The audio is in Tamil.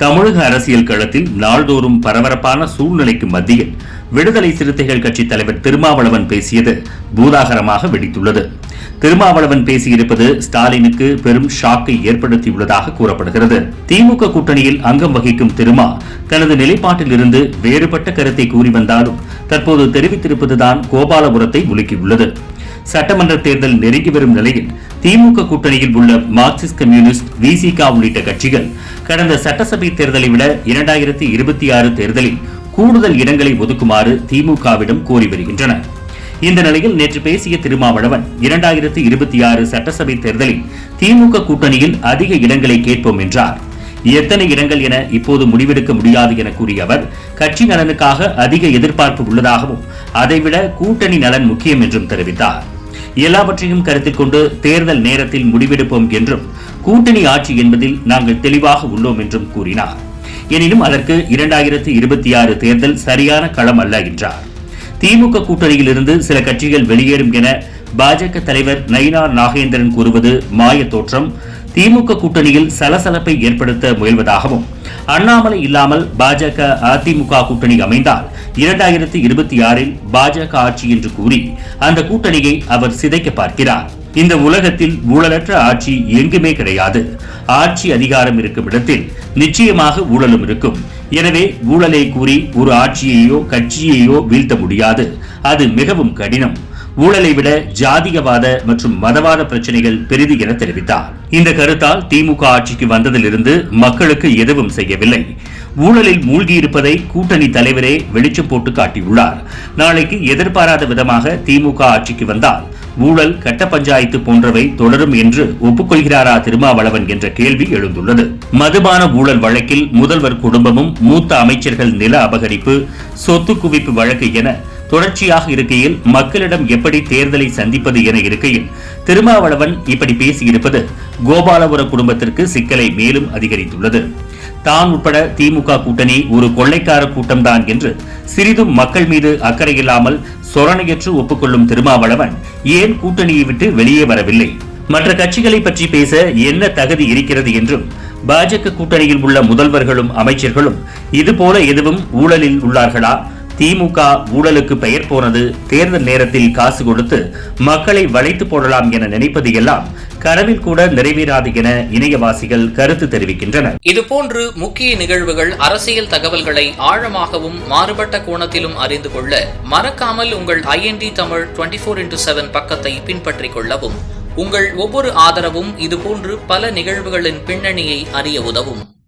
தமிழக அரசியல் களத்தில் நாள்தோறும் பரபரப்பான சூழ்நிலைக்கு மத்தியில் விடுதலை சிறுத்தைகள் கட்சி தலைவர் திருமாவளவன் பேசியது பூதாகரமாக வெடித்துள்ளது. திருமாவளவன் பேசியிருப்பது ஸ்டாலினுக்கு பெரும் ஷாக்கை ஏற்படுத்தியுள்ளதாக கூறப்படுகிறது. திமுக கூட்டணியில் அங்கம் வகிக்கும் திருமா தனது நிலைப்பாட்டில் இருந்து வேறுபட்ட கருத்தை கூறி வந்தாலும் தற்போது தெரிவித்திருப்பதுதான் கோபாலபுரத்தை உலுக்கியுள்ளது. சட்டமன்ற தேர்தல் நெருங்கி வரும் நிலையில் திமுக கூட்டணியில் உள்ள மார்க்சிஸ்ட் கம்யூனிஸ்ட் விசிகா உள்ளிட்ட கட்சிகள் கடந்த சட்டசபை தேர்தலை விட இரண்டாயிரத்தி இருபத்தி ஆறு தேர்தலில் கூடுதல் இடங்களை ஒதுக்குமாறு திமுகவிடம் கோரி வருகின்றன. இந்த நிலையில் நேற்று பேசிய திருமாவளவன் இரண்டாயிரத்தி இருபத்தி ஆறு சட்டசபை தேர்தலில் திமுக கூட்டணியில் அதிக இடங்களை கேட்போம் என்றார். எத்தனை இடங்கள் என இப்போது முடிவெடுக்க முடியாது என கூறிய அவர் கட்சி நலனுக்காக அதிக எதிர்பார்ப்பு உள்ளதாகவும் அதைவிட கூட்டணி நலன் முக்கியம் என்றும் தெரிவித்தார். எல்லாவற்றையும் கருத்தில் கொண்டு தேர்தல் நேரத்தில் முடிவெடுப்போம் என்றும் கூட்டணி ஆட்சி என்பதில் நாங்கள் தெளிவாக உள்ளோம் என்றும் கூறினார். எனினும் அதற்கு இரண்டாயிரத்தி இருபத்தி ஆறு தேர்தல் சரியான களம் அல்ல என்றார். திமுக கூட்டணியில் இருந்து சில கட்சிகள் வெளியேறும் என பாஜக தலைவர் நயினார் நாகேந்திரன் கூறுவது மாய தோற்றம் திமுக கூட்டணியில் சலசலப்பை ஏற்படுத்த முயல்வதாகவும் அண்ணாமலை இல்லாமல் பாஜக அதிமுக கூட்டணி அமைந்தால் இரண்டாயிரத்தி இருபத்தி ஆறில் பாஜக ஆட்சி என்று கூறி அந்த கூட்டணியை அவர் சிதைக்க பார்க்கிறார். இந்த உலகத்தில் ஊழலற்ற ஆட்சி எங்குமே கிடையாது. ஆட்சி அதிகாரம் இருக்கும் இடத்தில் நிச்சயமாக ஊழலும் இருக்கும். எனவே ஊழலை கூறி ஒரு ஆட்சியையோ கட்சியையோ வீழ்த்த முடியாது. அது மிகவும் கடினம். ஊழலை விட ஜாதியவாத மற்றும் மதவாத பிரச்சனைகள் பெரிது என தெரிவித்தார். இந்த கருத்தால் திமுக ஆட்சிக்கு வந்ததிலிருந்து மக்களுக்கு எதுவும் செய்யவில்லை. ஊழலில் மூழ்கியிருப்பதை கூட்டணி தலைவரே வெளிச்சம் போட்டு காட்டியுள்ளார். நாளைக்கு எதிர்பாராத விதமாக திமுக ஆட்சிக்கு வந்தால் ஊழல் கட்ட பஞ்சாயத்து போன்றவை தொடரும் என்று ஒப்புக்கொள்கிறாரா திருமாவளவன் என்ற கேள்வி எழுந்துள்ளது. மதுபான ஊழல் வழக்கில் முதல்வர் குடும்பமும் மூத்த அமைச்சர்கள் நில அபகரிப்பு சொத்து குவிப்பு வழக்கு என தொடர்ச்சியாக இருக்கையில் மக்களிடம் எப்படி தேர்தலை சந்திப்பது என இருக்கையில் திருமாவளவன் இப்படி பேசியிருப்பது கோபாலபுர குடும்பத்திற்கு சிக்கலை மேலும் அதிகரித்துள்ளது. தான் உட்பட திமுக கூட்டணி ஒரு கொள்ளைக்கார கூட்டம்தான் என்று சிறிதும் மக்கள் மீது அக்கறையில்லாமல் சொரணையற்று ஒப்புக்கொள்ளும் திருமாவளவன் ஏன் கூட்டணியை விட்டு வெளியே வரவில்லை? மற்ற கட்சிகளை பற்றி பேச என்ன தகுதி இருக்கிறது என்றும் பாஜக கூட்டணியில் உள்ள முதல்வர்களும் அமைச்சர்களும் இதுபோல எதுவும் ஊழலில் உள்ளார்களா? திமுக ஊழலுக்கு பெயர் போனது. தேர்தல் நேரத்தில் காசு கொடுத்து மக்களை வளைத்து போடலாம் என நினைப்பது எல்லாம் கனவில் கூட நிறைவேறாது என இணையவாசிகள் கருத்து தெரிவிக்கின்றனர். இதுபோன்று முக்கிய நிகழ்வுகள் அரசியல் தகவல்களை ஆழமாகவும் மாறுபட்ட கோணத்திலும் அறிந்து கொள்ள மறக்காமல் உங்கள் I N D Tamil twenty four into seven பக்கத்தை பின்பற்றிக் கொள்ளவும். உங்கள் ஒவ்வொரு ஆதரவும் இதுபோன்று பல நிகழ்வுகளின் பின்னணியை அறிய உதவும்.